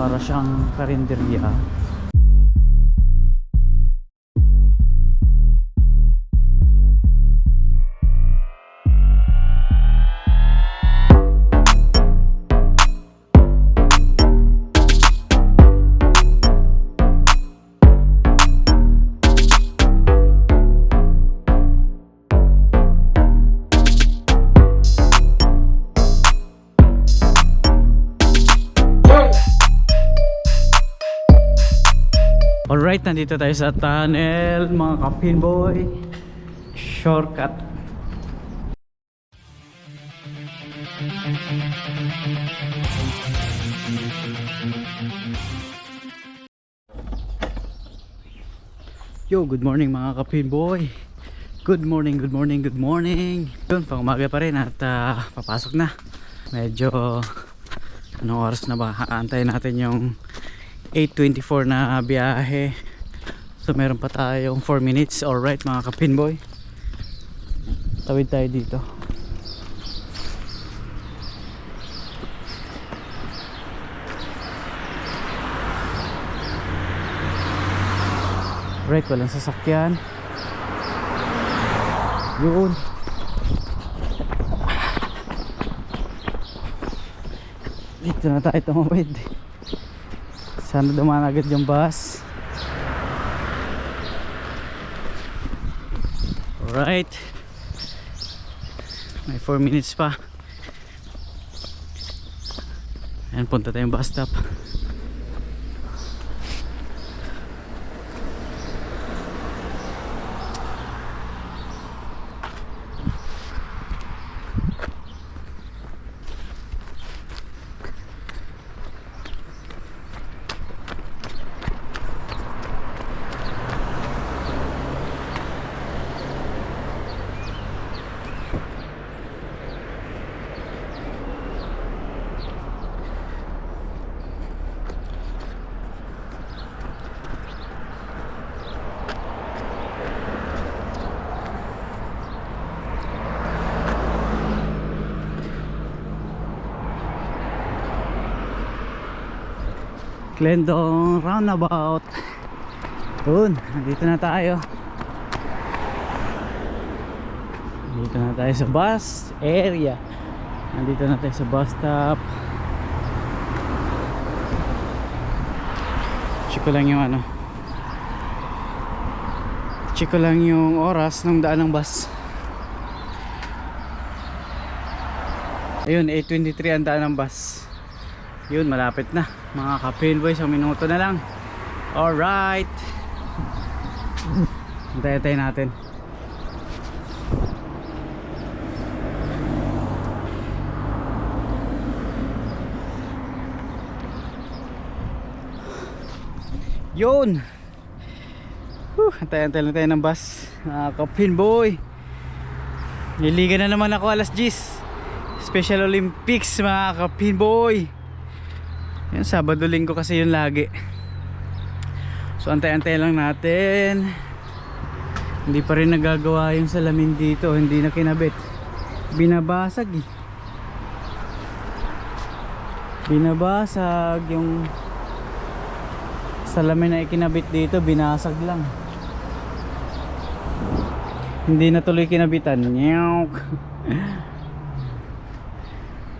para siyang karinderya nandito tayo sa tunnel mga kapinboy Shortcut. Yo, good morning mga kapinboy Good morning, good morning, good morning. Yun, pang umaga pa rin at ah, papasok na. Medyo Anong oras na ba? Aantayin natin yung 8.24 na biyahe So meron pa tayong 4 minutes. Alright mga kapinboy Tawid tayo dito. Right, walang sasakyan. Yun. Dito na tayo tumawid. Sana dumaan agad yung bus alright. May 4 minutes pa. Ayan punta tayong bus stop Glendong roundabout. Yun, nandito na tayo. Nandito na tayo sa bus area. Nandito na tayo sa bus stop. Check ko lang yung ano. Check ko lang yung oras ng daan ng bus. Ayun, 8.23 ang daan ng bus yun malapit na. Mga kapinboy sa minuto na lang. Alright. Antay tayo natin. Yun. Whew, antay antay lang tayo ng bus. Mga kapinboy niliga na naman ako alas 10 Special Olympics mga kapinboy yan, Sabado linggo kasi yun lagi. So antay-antay lang natin. Hindi pa rin nagagawa yung salamin dito, hindi na kinabit. Binabasag eh. Binabasag yung salamin na ikinabit dito, binasag lang. Hindi na tuloy kinabitan. Nyawk.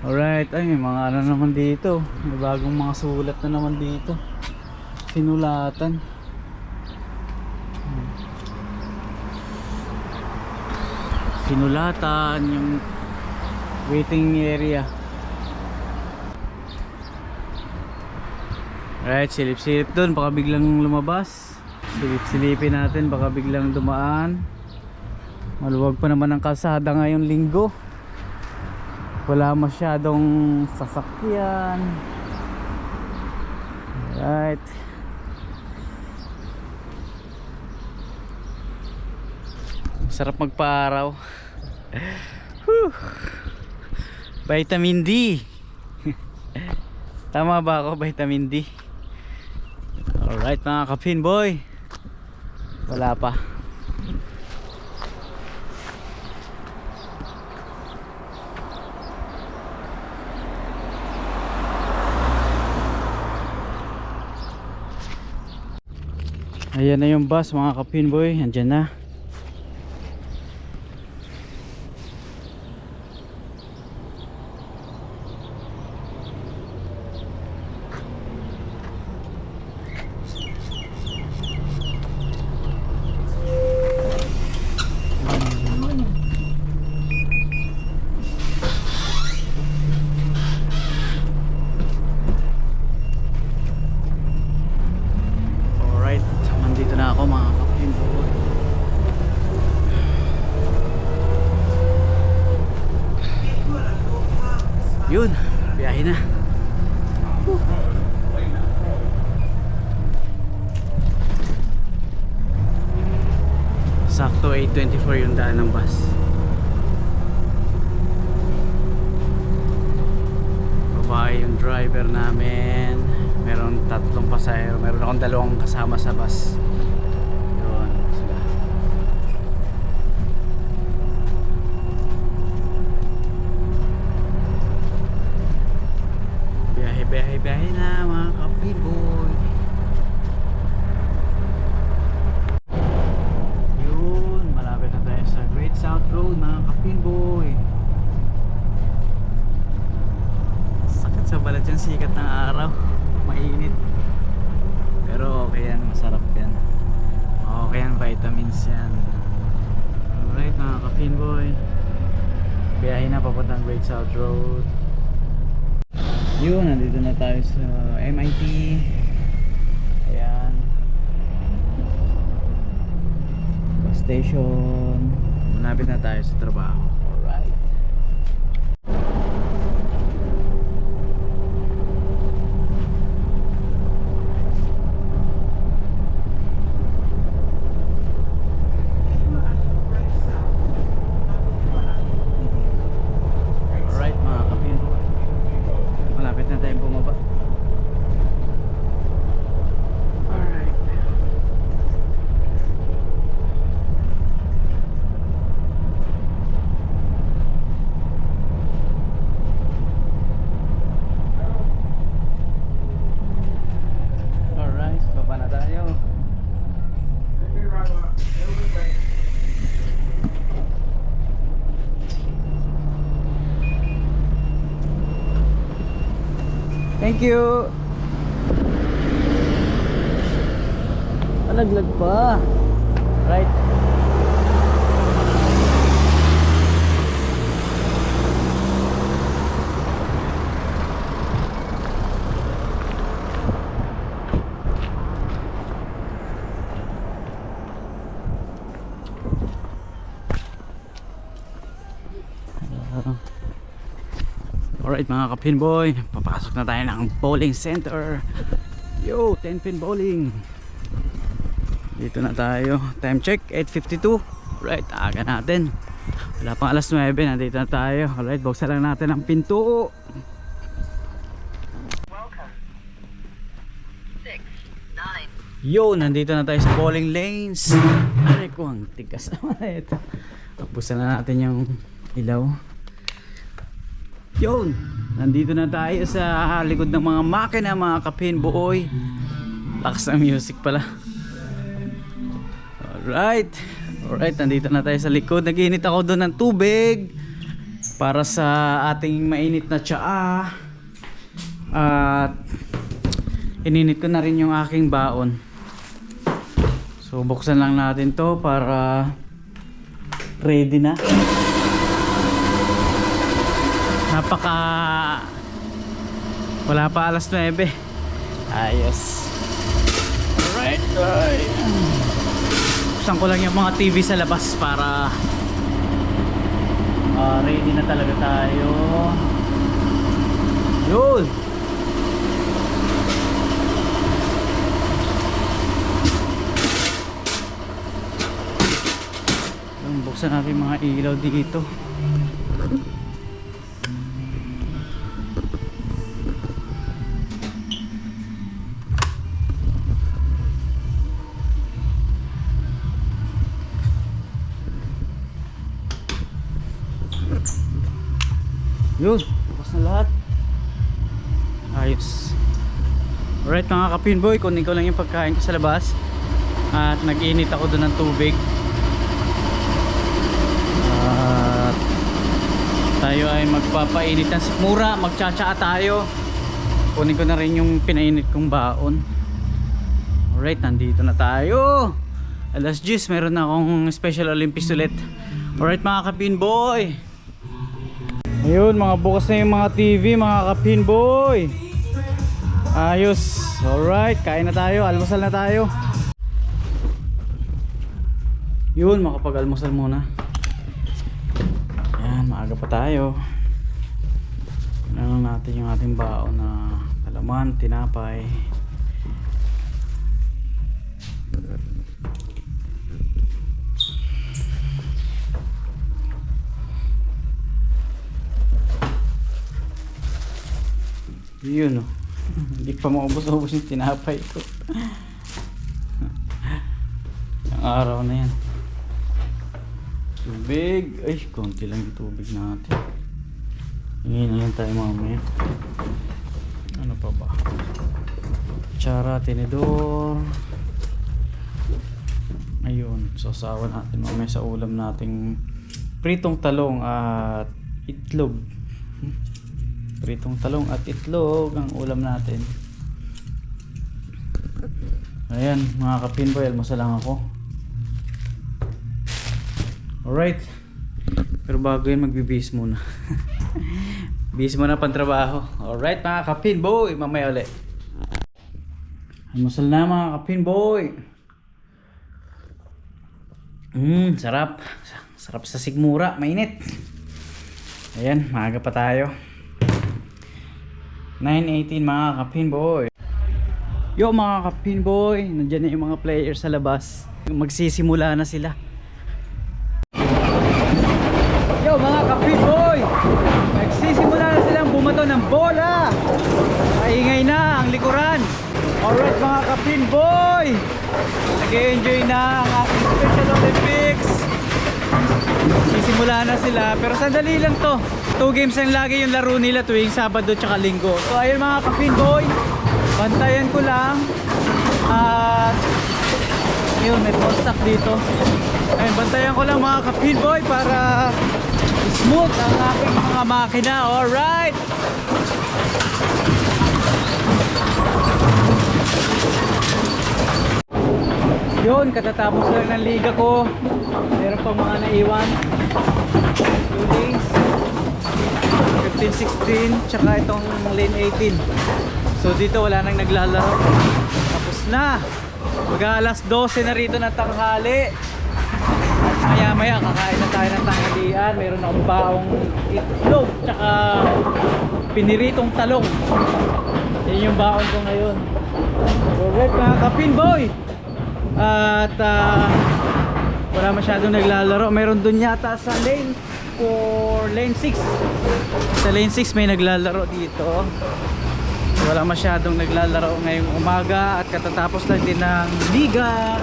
Alright, ay mga ano naman dito. May bagong mga sulat na naman dito. Sinulatan. Sinulatan yung waiting area. Alright, silip-silip dun. Baka biglang lumabas. Silip-silipin natin. Baka biglang dumaan. Maluwag pa naman ang kalsada ngayong linggo wala masyadong sasakyan. Right sarap magpa-araw Whew. vitamin D. Tama ba ako vitamin D? Alright mga kapin boy. Wala pa Ayan na yung bus mga kapinboy. Andyan na. Alright, nandito na ako mga kapinboy. Yun, biyahe na. Sakto 8.24 yung daan ng bus. Babae yung driver namin. Meron tatlong pasahero. Meron akong dalawang kasama sa bus. Yun, sila. Biyahe, biyahe, biyahe na mga kapitboy. Yun, malapit na tayo sa Great Road mga kapitboy. Sakit sa balat yung sikat ng araw. Mainit. Pero okay yan, masarap yan. Okay yan, vitamins yan. Alright mga kapinboy. Biyahe na papuntang Great South Road. Yun, nandito na tayo sa MIT. Ayan. Bus station. Malapit na tayo sa trabaho. You. Alright mga kapinboy, papasok na tayo ng bowling center. Yo, 10 pin bowling. Dito na tayo. Time check, 8.52. Alright, aga natin. Wala pang alas 9, nandito na tayo. Alright, buksan lang natin ang pinto. Yo, nandito na tayo sa bowling lanes. Aray ko, ang tigas naman na ito. Tapusan na natin yung ilaw. Yun, nandito na tayo sa likod ng mga makina, mga kapin buoy. Lakas ng music pala. Alright. Alright, nandito na tayo sa likod. Naginit ako doon ng tubig para sa ating mainit na tsaa. At ininit ko na rin yung aking baon. So buksan lang natin to para ready na. Napaka wala pa alas 9. Ayos. Alright. Alright. Buksan ko lang yung mga TV sa labas para ah, ready na talaga tayo. Yun. Buksan natin mga ilaw dito. Yun, bukas na lahat. Ayos. Alright mga kapinboy, kunin ko lang yung pagkain ko sa labas. At nag-init ako doon ng tubig. At tayo ay magpapainit ng sikmura, magtsatsaa tayo. Kunin ko na rin yung pinainit kong baon. Alright, nandito na tayo. Alas 10, meron na akong Special Olympics ulit. Alright mga kapin Ayun, mga bukas na yung mga TV, mga kapin boy. Ayos. Alright, kain na tayo, almusal na tayo. Yun, makapag-almusal muna. Yan, maaga pa tayo. Ano natin yung ating baon na kalaman, tinapay. Yun oh. Hindi pa maubos-ubos yung tinapay ko. Ang araw na yan. Tubig. Ay, konti lang yung tubig natin. Hingin na lang tayo mamaya. Ano pa ba? Tsara, tinidor. Ayun, sasawa natin mamaya sa ulam nating pritong talong at itlog. Pritong talong at itlog ang ulam natin. Ayan, mga kapinboy, almusal lang ako. Alright. Pero bago yun, magbibis muna. Bis muna pang trabaho. Alright, mga kapinboy, mamaya ulit. Almusal na mga kapinboy. Mmm, sarap. Sarap sa sigmura, mainit. Ayan, maaga pa tayo. 9.18 mga kapinboy. Yo mga kapinboy, nandiyan na yung mga players sa labas. Magsisimula na sila. Yo mga kapinboy, magsisimula na silang bumato ng bola. Maingay na ang likuran. Alright mga kapinboy, nag-enjoy na ang ating Special Olympics. Sisimula na sila pero sandali lang to. Two games ang lagi yung laro nila tuwing Sabado tsaka Linggo. So ayun mga kapinboy, bantayan ko lang. At yun, may post dito. Ayun, bantayan ko lang mga kapinboy para smooth ang aking mga makina. Alright! Yun, katatapos lang ng liga ko. Meron pa mga naiwan. Two days. 15-16, tsaka itong lane 18. So dito wala nang naglalaro. Tapos na. Mag alas 12 na rito ng tanghali. Maya maya kakain na tayo ng tanghalian. Meron akong baong itlog, tsaka piniritong talong. Yan yung baon ko ngayon. Alright mga kapin boy! At ah, wala masyadong naglalaro. Meron dun yata sa lane for lane 6. Sa lane 6 may naglalaro dito. Wala masyadong naglalaro ngayong umaga at katatapos lang din ng liga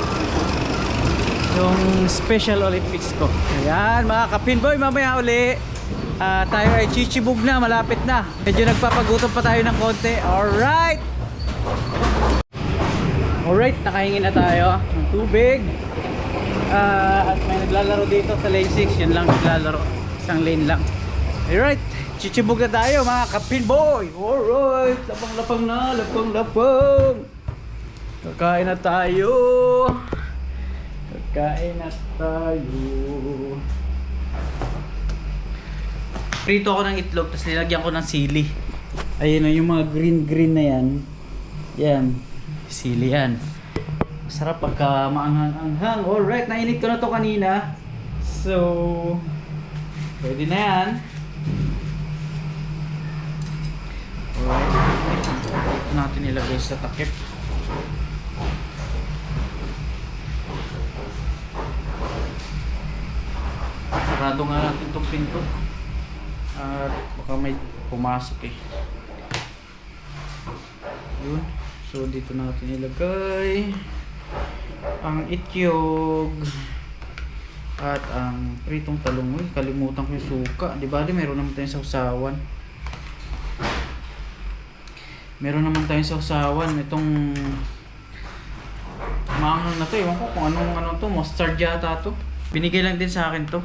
yung Special Olympics ko. Ayan mga kapinboy, mamaya uli. ah, tayo ay chichibug na, malapit na. Medyo nagpapagutom pa tayo ng konti. Alright! Alright, nakahingin na tayo ng tubig. Ah, at may naglalaro dito sa lane 6. Yun lang naglalaro. Isang lane lang. Alright, chichibog na tayo mga kapinboy. Alright, lapang-lapang na, lapang-lapang. Kakain na tayo. Kakain na tayo. Prito ako ng itlog, tapos nilagyan ko ng sili. Ayun na yung mga green-green na yan. Yan. Sili yan. Masarap pagka maanghang-anghang. Alright, nainit ko na to kanina. So, pwede na yan. Alright. Natin ilagay sa takip. Sarado nga natin itong pinto. At baka may pumasok eh. Yun. So dito natin ilagay ang ityog at ang pritong talong. Uy, kalimutan ko yung suka. Di ba? Meron naman tayong sausawan. Meron naman tayong sausawan. Itong Maanghang na to, ewan ko kung anong ano to, mustard yata to. Binigay lang din sa akin to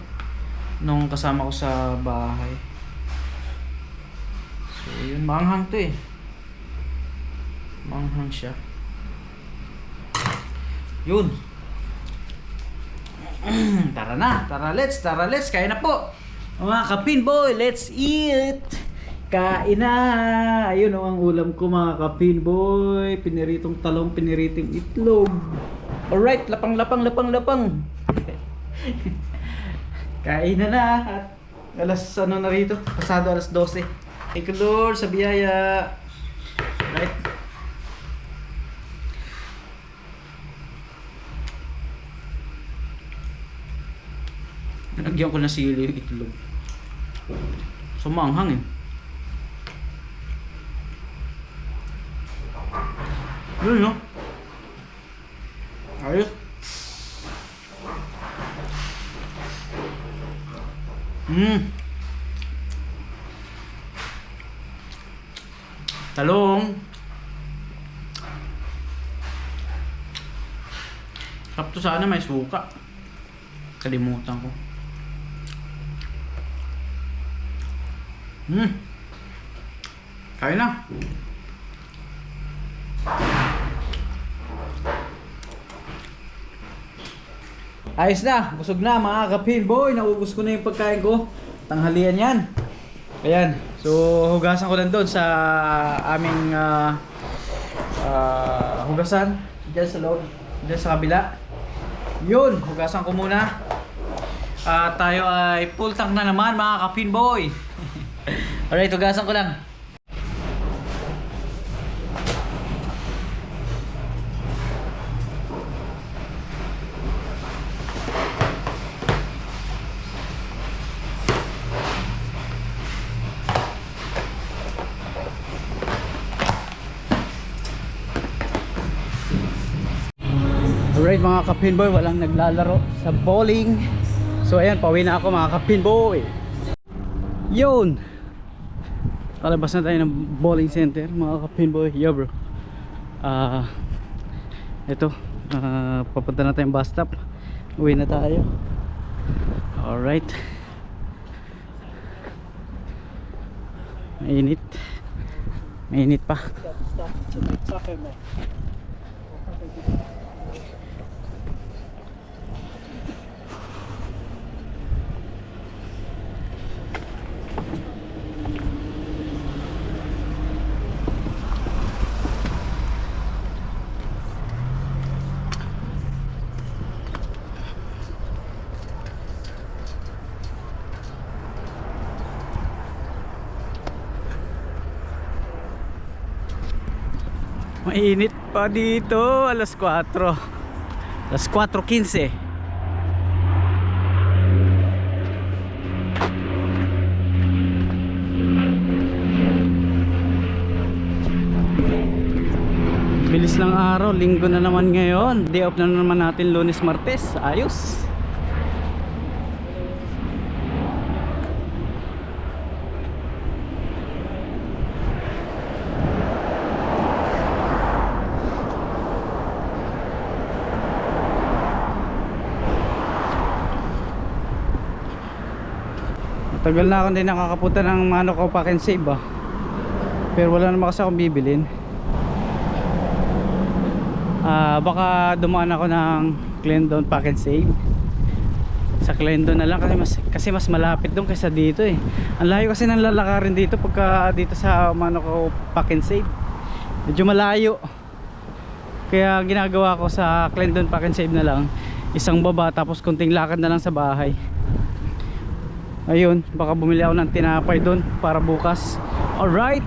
nung kasama ko sa bahay. So yun, maanghang to eh. Maanghang siya. Yun. tara na, tara let's, tara let's, kaya na po. Mga kapin boy, let's eat. Kain na. Ayun oh, ang ulam ko mga kapin boy. Piniritong talong, piniritong itlog. Alright, lapang, lapang, lapang, lapang. Kain na na. At alas ano na rito? Pasado alas 12. Thank you Lord sa biyaya. Right. Nalagyan ko na sili yung itlog. Sumanghang eh. Yun no? Ayos. Hmm. Talong. Sarap to sana may suka. Kalimutan ko. Hmm. Kaya na. Ayos na, busog na mga kapin boy, naubos ko na yung pagkain ko. Tanghalian yan. Ayan, so hugasan ko lang doon sa aming ah, ah, hugasan. Diyan sa loob, diyan sa kabila. Yun, hugasan ko muna. Ah, tayo ay full tank na naman mga kapin boy. Alright, hugasan ko lang. Alright mga kapin boy, walang naglalaro sa bowling. So ayan, pauwi na ako mga kapin boy. Yun! Palabas na tayo ng bowling center mga kapin boy. Yo bro. Ah, ito, ah, papunta na tayong bus stop. Uwi na tayo. Alright. Mainit. Mainit pa. Mainit pa dito, alas 4. Alas 4.15. Bilis ng araw, linggo na naman ngayon. Day off na naman natin lunes, martes. Ayos. Tagal na ako din nakakapunta ng ano ko pack and save ah. Pero wala naman kasi akong bibilin. Ah, baka dumaan ako ng Glendon pack and save. Sa Glendon na lang kasi mas kasi mas malapit doon kaysa dito eh. Ang layo kasi ng lalakarin dito pagka dito sa ano ko pack and save. Medyo malayo. Kaya ginagawa ko sa Glendon pack and save na lang isang baba tapos kunting lakad na lang sa bahay ayun baka bumili ako ng tinapay doon para bukas. Alright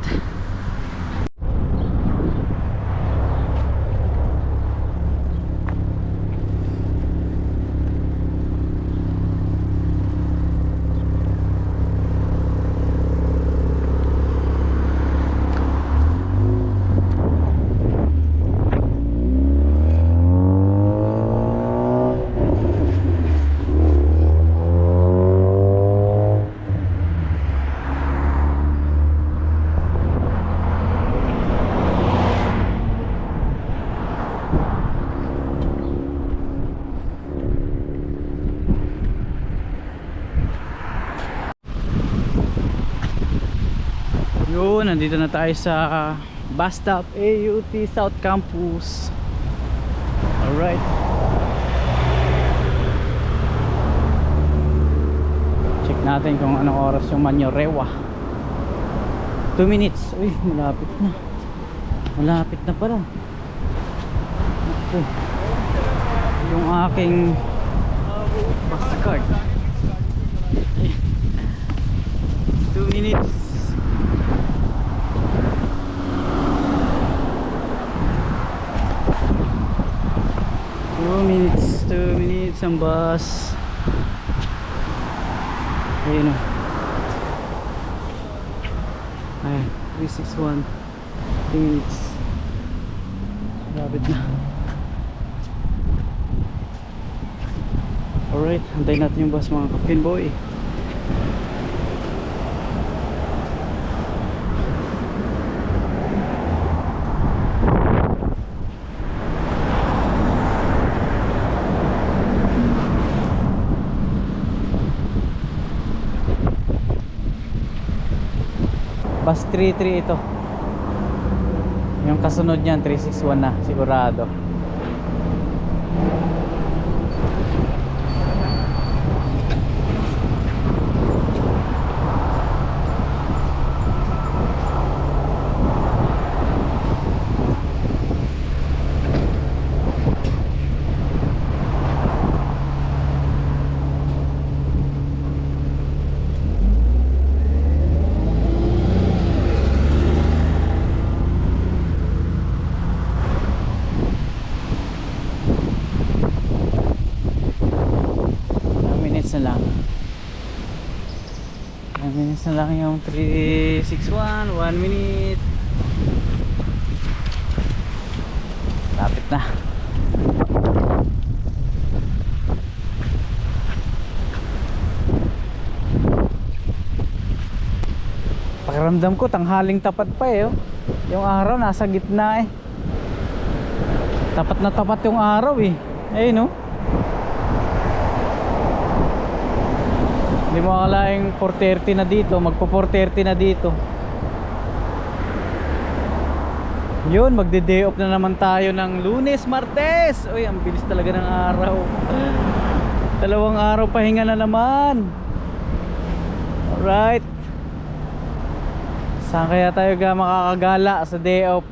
nandito na tayo sa bus stop AUT South Campus. Alright. Check natin kung anong oras yung Manyorewa. 2 minutes. Uy, malapit na. Malapit na pala. Naku. Yung aking bus card. 2 minutes. Two minutes, two minutes ang bus. Ayun o. Ayan, 361. 2 minutes. Lapit na. Alright, antayin natin yung bus mga kapin Bus 33 ito. Yung kasunod niyan 361 na sigurado. 1 minutes na lang yung 361 1 minute lapit na pakiramdam ko tanghaling tapat pa eh oh. yung araw nasa gitna eh tapat na tapat yung araw eh ayun no. Hindi mo akalaing 4.30 na dito, magpo 4.30 na dito. Yun, magde-day off na naman tayo ng lunes, martes. Uy, ang bilis talaga ng araw. Dalawang araw pahinga na naman. Alright. Saan kaya tayo ga makakagala sa day off?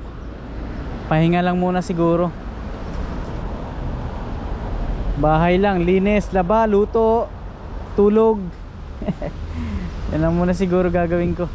Pahinga lang muna siguro. Bahay lang, linis, laba, luto, tulog. Yan lang muna siguro gagawin ko.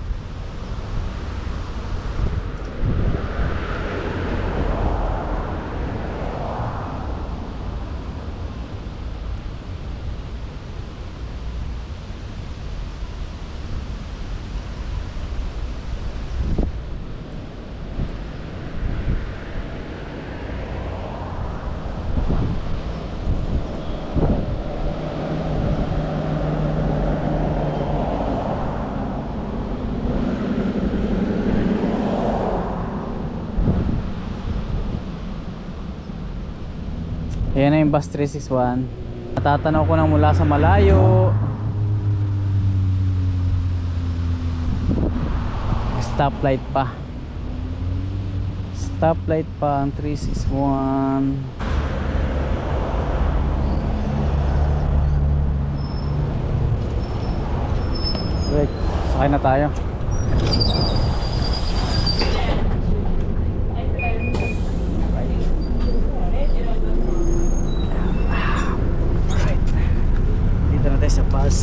Yung bus 361. Natatanaw ko na mula sa malayo. Stoplight pa. Stoplight pa ang 361. Right, sakay na tayo. Right. Dito na tayo sa bus.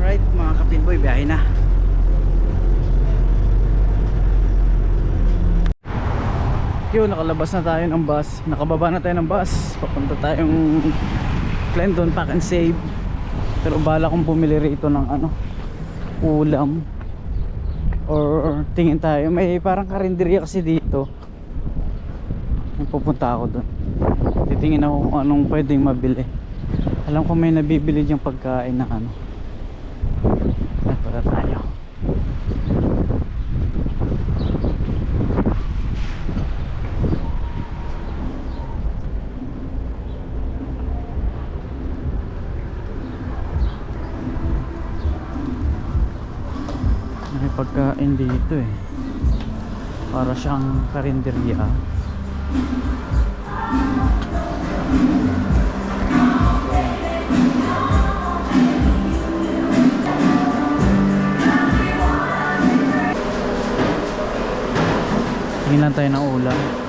Alright mga kapinboy, biyahe na. Yun, nakalabas na tayo ng bus. Nakababa na tayo ng bus. Papunta tayong Clinton Pack and Save. Pero bala kong bumili rito ng ano, ulam or tingin tayo may parang karinderya kasi dito pupunta ako doon titingin ako kung anong pwedeng mabili alam ko may nabibili diyang pagkain na ano at para tayo pagkain dito eh. Para siyang karinderya. Tingin lang tayo ng ulam.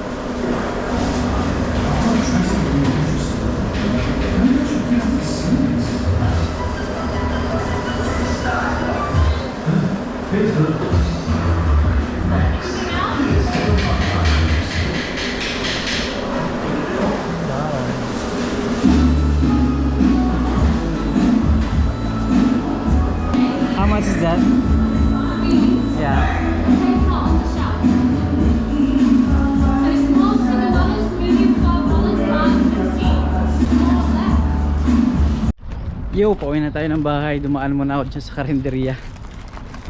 Yo, pauwi na tayo ng bahay. Dumaan muna ako dyan sa karinderya.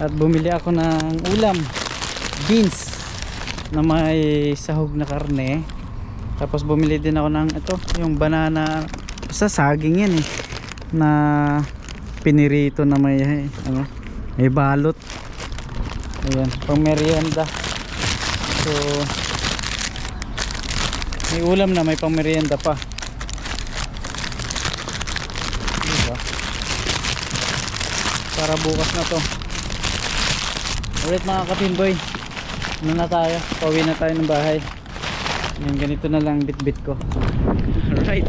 At bumili ako ng ulam. Beans na may sahog na karne. Tapos bumili din ako ng ito, yung banana sa saging yan eh. Na pinirito na may ano, may balot. Ayan, pang merienda. So may ulam na may pang merienda pa. Para bukas na to. Alright mga kapinboy. Ano na tayo? Pauwi na tayo ng bahay. Yan, ganito na lang bit-bit ko. Alright.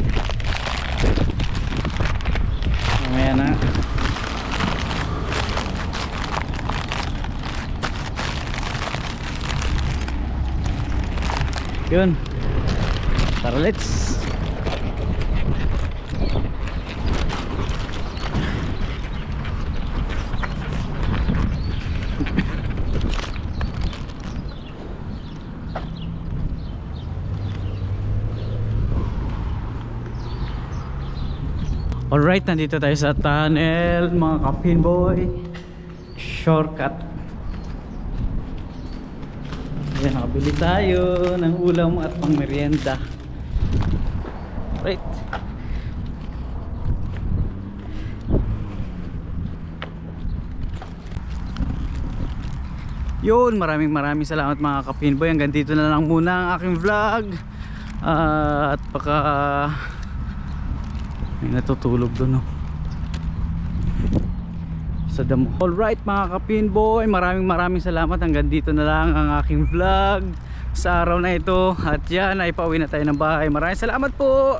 Mamaya na. Yun. Tara let's. Alright, nandito tayo sa tunnel, mga kapin boy. Shortcut. Ayan, nakabili tayo ng ulam at pang merienda. Alright. Yun, maraming maraming salamat mga kapin boy. Hanggang dito na lang muna ang aking vlog. Ah, at baka may natutulog doon oh. Sa damo. Alright mga kapinboy, maraming maraming salamat. Hanggang dito na lang ang aking vlog sa araw na ito. At yan, ay pauwi na tayo ng bahay. Maraming salamat po!